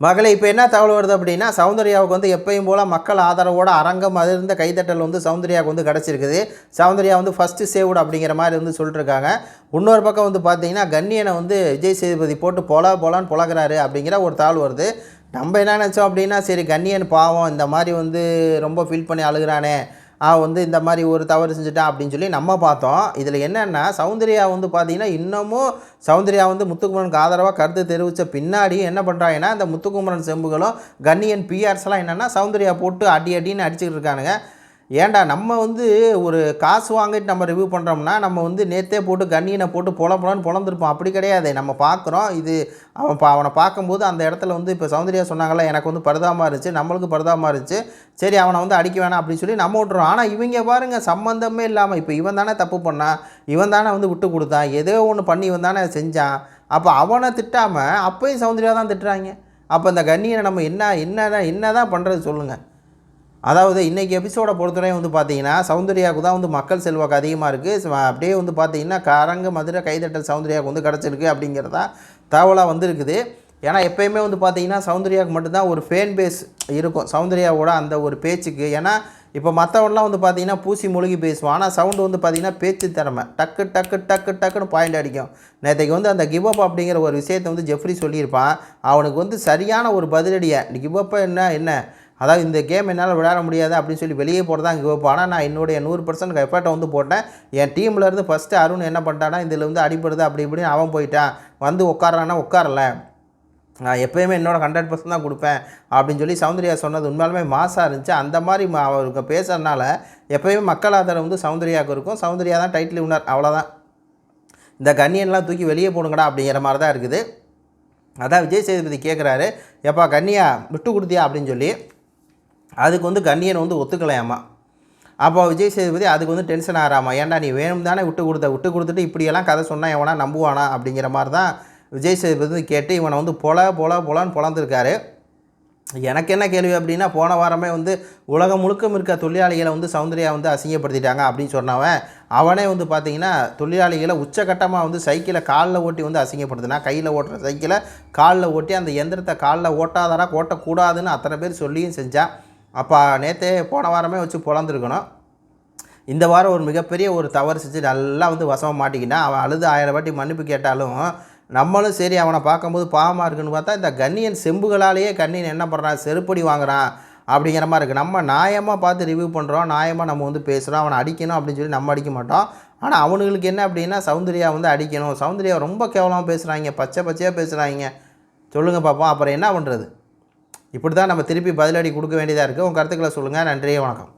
மகளை இப்போ என்ன தகவல் வருது அப்படின்னா சௌந்தர்யாவுக்கு வந்து எப்பயும் போல் மக்கள் ஆதரவோட அரங்கம் அதிர்ந்த கைதட்டல் வந்து சௌந்தர்யாவுக்கு வந்து கிடச்சிருக்குது. சௌந்தர்யா வந்து ஃபஸ்ட்டு சேவ்டு அப்படிங்கிற மாதிரி வந்து சொல்லிட்டுருக்காங்க. இன்னொரு பக்கம் வந்து பார்த்தீங்கன்னா கண்ணியனை வந்து விஜய் சேதுபதி போட்டு பொல பொலான்னு புலகிறாரு அப்படிங்கிற ஒரு தகவல் வருது. நம்ம என்ன நினச்சோம் அப்படின்னா சரி கண்ணியன் பாவம் இந்த மாதிரி வந்து ரொம்ப ஃபீல் பண்ணி அழுகிறானே வந்து இந்த மாதிரி ஒரு தவறு செஞ்சுட்டான் அப்படின்னு சொல்லி நம்ம பார்த்தோம். இதில் என்னென்னா சௌந்தர்யா வந்து பார்த்தீங்கன்னா இன்னமும் சௌந்தர்யா வந்து முத்துக்குமரனுக்கு ஆதரவாக கருத்து தெரிவித்த பின்னாடி என்ன பண்ணுறாங்கன்னா இந்த முத்துக்குமரன் செம்புகளும் கன்னியன் பிஆர்ஸ்லாம் என்னென்னா சௌந்தர்யா போட்டு அடி அடின்னு அடிச்சுக்கிட்டு இருக்கானுங்க. ஏன்டா நம்ம வந்து ஒரு காசு வாங்கிட்டு நம்ம ரிவ்யூ பண்ணுறோம்னா நம்ம வந்து நேத்தே போட்டு கண்ணியனை போட்டு பொல பொலன்னு பொழந்துருப்போம் அப்படி கிடையாது. நம்ம பார்க்குறோம் இது அவன் பா அவனை பார்க்கும்போது அந்த இடத்துல வந்து இப்போ சௌந்தர்யா சொன்னாங்கல்ல எனக்கு வந்து பரிதாபமாக இருந்துச்சு நம்மளுக்கு பரிதாபமாக இருந்துச்சு. சரி அவனை வந்து அடிக்க வேணாம் அப்படின்னு சொல்லி நம்ம விட்றோம் ஆனால் இவங்க பாருங்கள் சம்மந்தமே இல்லாமல் இப்போ இவன் தானே தப்பு பண்ணான் இவன் தானே வந்து விட்டு கொடுத்தான் ஏதோ ஒன்று பண்ணி இவன் தானே செஞ்சான். அப்போ அவனை திட்டாமல் அப்பையும் சௌந்தர்யா தான் திட்டுறாங்க. அப்போ இந்த கண்ணியனை நம்ம என்ன என்ன என்ன தான் பண்ணுறது சொல்லுங்கள் அதாவது இன்றைக்கி எபிசோடை பொறுத்தவரையும் வந்து பார்த்தீங்கன்னா சௌந்தர்யாவுக்கு தான் வந்து மக்கள் செல்வாக்கு அதிகமாக இருக்குது அப்படியே வந்து பார்த்தீங்கன்னா கரங்க மதுரை கைதட்டல் சௌந்தர்யாவுக்கு வந்து கிடச்சிருக்கு அப்படிங்கிறதா தகவலாக வந்திருக்குது. ஏன்னா எப்பயுமே வந்து பார்த்தீங்கன்னா சௌந்தர்யாவுக்கு மட்டும்தான் ஒரு ஃபேன் பேஸ் இருக்கும். சௌந்தர்யாவோட அந்த ஒரு பேச்சுக்கு. ஏன்னா இப்போ மற்றவன்லாம் வந்து பார்த்தீங்கன்னா பூசி மூழ்கி பேசுவான். ஆனால் சவுண்டு வந்து பார்த்தீங்கன்னா பேச்சு திறமை. டக்கு டக்கு டக்கு டக்குன்னு பாயிண்ட் அடிக்கும். நேற்றுக்கு வந்து அந்த கிவ் அப் அப்படிங்கிற ஒரு விஷயத்தை வந்து ஜெஃப்ரி சொல்லியிருப்பான். அவனுக்கு வந்து சரியான ஒரு பதிலடியை கிவ் அப் என்ன? என்ன? அதாவது இந்த கேம் என்னால் விளையாட முடியாது அப்படின்னு சொல்லி வெளியே போகிறதா இங்கே வைப்போம் ஆனால் நான் என்னுடைய நூறு பர்சன்ட் எஃபர்ட்டை வந்து போட்டேன். என் டீமில் இருந்து ஃபஸ்ட்டு அருண் என்ன பண்ணிட்டானா இதில் வந்து அடிப்படுது அப்படி இப்படின்னு அவன் போயிட்டான். வந்து உட்காரானா உட்காரல நான் எப்போயுமே என்னோட ஹண்ட்ரட் பர்சன்ட் தான் கொடுப்பேன் அப்படின்னு சொல்லி சௌந்தர்யா சொன்னது உண்மையாலுமே மாசாக இருந்துச்சு. அந்த மாதிரி அவருக்கு பேசுகிறனால எப்போயுமே மக்கள் ஆதரவு வந்து சௌந்தர்யாவுக்கு இருக்கும். சௌந்தர்யா தான் டைட்டில் வினர் அவ்வளோதான் இந்த கண்ணியன்லாம் தூக்கி வெளியே போடுங்கடா அப்படிங்கிற மாதிரி தான் இருக்குது. அதான் விஜய் சேதுபதி கேட்குறாரு எப்பா கண்ணியா விட்டு கொடுத்தியா? அப்படின்னு சொல்லி அதுக்கு வந்து கண்ணியன் வந்து ஒத்துக்கலையாமா அப்போ விஜய் சேதுபதி அதுக்கு வந்து டென்ஷன் ஆகிறாமா ஏன்டா நீ வேணும் தானே விட்டு கொடுத்த? விட்டு கொடுத்துட்டு இப்படியெல்லாம் கதை சொன்னால் எவனா நம்புவானா அப்படிங்கிற மாதிரி தான் விஜய் சேதுபதி கேட்டு இவனை வந்து பொல பொல பொலான்னு பொழந்திருக்காரு எனக்கு என்ன கேள்வி அப்படின்னா போன வாரமே வந்து உலகம் முழுக்கம் இருக்க தொழிலாளிகளை வந்து சௌந்தர்யா வந்து அசிங்கப்படுத்திட்டாங்க அப்படின்னு சொன்னவன். அவனே வந்து பார்த்தீங்கன்னா தொழிலாளிகளை உச்சகட்டமாக வந்து சைக்கிளை காலில் ஓட்டி வந்து அசிங்கப்படுத்தினா கையில் ஓட்டுற சைக்கிளை காலில் ஓட்டி அந்த எந்திரத்தை காலில் ஓட்டாதடா ஓட்டக்கூடாதுன்னு அத்தனை பேர் சொல்லியும் செஞ்சான் அப்போ நேற்றே போன வாரமே வச்சு பிறந்திருக்கணும் இந்த வாரம் ஒரு மிகப்பெரிய ஒரு தவறு செஞ்சு நல்லா வந்து வசமாக மாட்டிக்கினா அவன் அழுது ஆயிரம் வாட்டி மன்னிப்பு கேட்டாலும் நம்மளும் சரி அவனை பார்க்கும்போது பாவமாக இருக்குன்னு பார்த்தா இந்த கண்ணியன் செம்புகளாலேயே கண்ணியன் என்ன பண்ணுறான் செருப்படி வாங்குறான் அப்படிங்கிற மாதிரி இருக்குது நம்ம நியாயமாக பார்த்து ரிவ்யூ பண்ணுறோம் நியாயமாக நம்ம வந்து பேசுகிறோம் அவனை அடிக்கணும் அப்படின்னு சொல்லி நம்ம அடிக்க மாட்டோம். ஆனால் அவனுங்களுக்கு என்ன அப்படின்னா சௌந்தர்யா வந்து அடிக்கணும். சௌந்தர்யா ரொம்ப கேவலமாக பேசுகிறாங்க பச்சை பச்சையாக பேசுகிறாங்க சொல்லுங்கள் பார்ப்போம் அப்புறம் என்ன பண்ணுறது இப்படி தான் நம்ம திருப்பி பதிலடி கொடுக்க வேண்டியதாக இருக்குது உங்கள் கருத்துக்களை சொல்லுங்கள் நன்றி வணக்கம்.